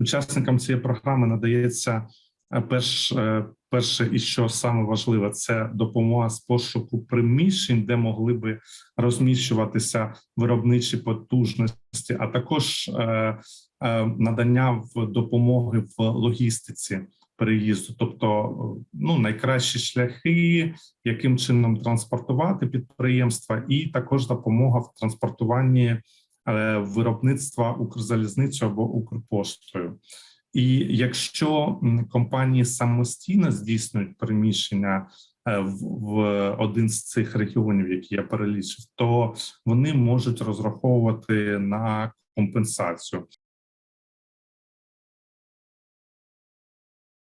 учасникам цієї програми надається е, перш, е, перше, і що саме важливе, це допомога з пошуку приміщень, де могли би розміщуватися виробничі потужності, а також е, надання в допомоги в логістиці переїзду, тобто ну найкращі шляхи, яким чином транспортувати підприємства, і також допомога в транспортуванні виробництва Укрзалізницею або Укрпоштою. І якщо компанії самостійно здійснюють переміщення е, в, в один з цих регіонів, які я перелічив, то вони можуть розраховувати на компенсацію.